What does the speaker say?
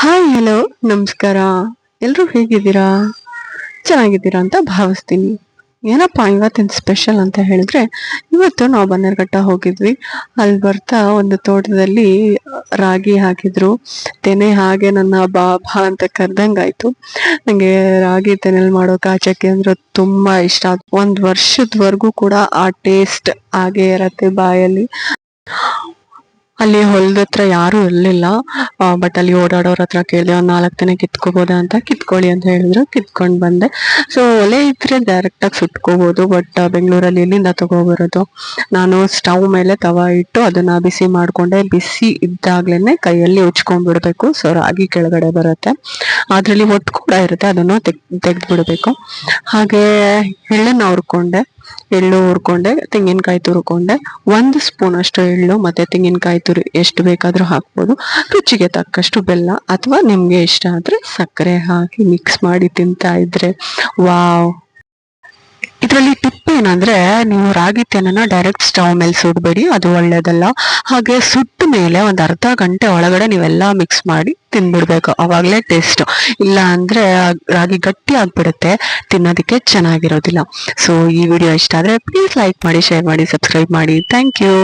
Hi hello ನಮಸ್ಕಾರ. ಎಲ್ಲರೂ ಹೇಗಿದ್ದೀರಾ? ಚೆನ್ನಾಗಿದ್ದೀರಾ ಅಂತ ಭಾವಿಸ್ತೀನಿ. ಏನಪ್ಪ ಇವತ್ತಿನ ಸ್ಪೆಷಲ್ ಅಂತ ಹೇಳಿದ್ರೆ, ಇವತ್ತು ನಾವು ಬನ್ನೇರ್ಘಟ್ಟ ಹೋಗಿದ್ವಿ. ಅಲ್ಲಿ ಬರ್ತಾ ಒಂದು ತೋಟದಲ್ಲಿ ರಾಗಿ ಹಾಕಿದ್ರು. ತೆನೆ ಹಾಗೆ ನನ್ನ ಬಾ ಬಾ ಅಂತ ಕರೆದಂಗಾಯ್ತು ನನಗೆ ರಾಗಿ ತೆನೆಲ್ ಮಾಡೋ ಕಾಚಕ್ಕೆ ಅಂದ್ರೆ ತುಂಬಾ ಇಷ್ಟ. ಒಂದು ವರ್ಷದವರೆಗೂ ಕೂಡ ಆ ಟೇಸ್ಟ್ ಹಾಗೆ ಇರತ್ತೆ ಬಾಯಲ್ಲಿ. ಅಲ್ಲಿ ಹೊಲದ ಹತ್ರ ಯಾರು ಇರ್ಲಿಲ್ಲ. ಬಟ್ ಅಲ್ಲಿ ಓಡಾಡೋರ ಹತ್ರ ಕೇಳಿದೆ, ಒಂದ್ ನಾಲ್ಕು ದಿನ ಕಿತ್ಕೋಬೋದಾ ಅಂತ ಕಿತ್ಕೊಳ್ಳಿ ಅಂತ ಹೇಳಿದ್ರು, ಕಿತ್ಕೊಂಡ್ ಬಂದೆ. ಸೊ ಒಲೆ ಇದ್ರೆ ಡೈರೆಕ್ಟ್ ಆಗಿ ಸುಟ್ಕೋಬಹುದು ಬಟ್ ಬೆಂಗಳೂರಲ್ಲಿ ಎಲ್ಲಿಂದ ತಗೋಬರೋದು? ನಾನು ಸ್ಟವ್ ಮೇಲೆ ತವ ಇಟ್ಟು ಅದನ್ನ ಬಿಸಿ ಮಾಡ್ಕೊಂಡೆ. ಬಿಸಿ ಇದ್ದಾಗ್ಲೇನೆ ಕೈಯಲ್ಲಿ ಉಚ್ಕೊಂಡ್ ಬಿಡ್ಬೇಕು ಸೊ ರಾಗಿ ಕೆಳಗಡೆ ಬರುತ್ತೆ. ಅದ್ರಲ್ಲಿ ಒಟ್ಟು ಕೂಡ ಇರುತ್ತೆ, ಅದನ್ನು ತೆಗ್ ತೆಗ್ದು ಬಿಡ್ಬೇಕು ಹಾಗೆ ಎಳ್ಳನ್ನ ಹುರ್ಕೊಂಡೆ. ಎಳ್ಳು ಹುರ್ಕೊಂಡೆ, ತೆಂಗಿನಕಾಯಿ ತುರ್ಕೊಂಡೆ. ಒಂದು ಸ್ಪೂನ್ ಅಷ್ಟು ಎಳ್ಳು ಮತ್ತೆ ತೆಂಗಿನಕಾಯಿ ತುರಿ ಎಷ್ಟು ಬೇಕಾದರೂ ಹಾಕ್ಬೋದು. ರುಚಿಗೆ ತಕ್ಕಷ್ಟು ಬೆಲ್ಲ ಅಥವಾ ನಿಮಗೆ ಇಷ್ಟ ಆದರೆ ಸಕ್ಕರೆ ಹಾಕಿ ಮಿಕ್ಸ್ ಮಾಡಿ ತಿಂತಾ ಇದ್ರೆ, ವಾವ್. ಇದರಲ್ಲಿ ಟಿಪ್ ಏನಂದ್ರೆ ನೀವು ರಾಗಿ ತೆನೆನ ಡೈರೆಕ್ಟ್ ಸ್ಟವ್ ಮೇಲೆ ಸುಡಬೇಡಿ, ಅದು ಒಳ್ಳೇದಲ್ಲ. ಹಾಗೆ ಸುಟ್ಟ ಮೇಲೆ ಒಂದು ಅರ್ಧ ಗಂಟೆ ಒಳಗಡೆ ನೀವೆಲ್ಲ ಮಿಕ್ಸ್ ಮಾಡಿ ತಿನ್ಬಿಡ್ಬೇಕು. ಅವಾಗಲೇ ಟೇಸ್ಟ್ ಇಲ್ಲ ಅಂದ್ರೆ ರಾಗಿ ಗಟ್ಟಿ ಆಗ್ಬಿಡುತ್ತೆ, ತಿನ್ನೋದಕ್ಕೆ ಚೆನ್ನಾಗಿರೋದಿಲ್ಲ. ಸೊ ಈ ವಿಡಿಯೋ ಇಷ್ಟ ಆದ್ರೆ ಪ್ಲೀಸ್ ಲೈಕ್ ಮಾಡಿ ಶೇರ್ ಮಾಡಿ ಸಬ್ಸ್ಕ್ರೈಬ್ ಮಾಡಿ. Thank you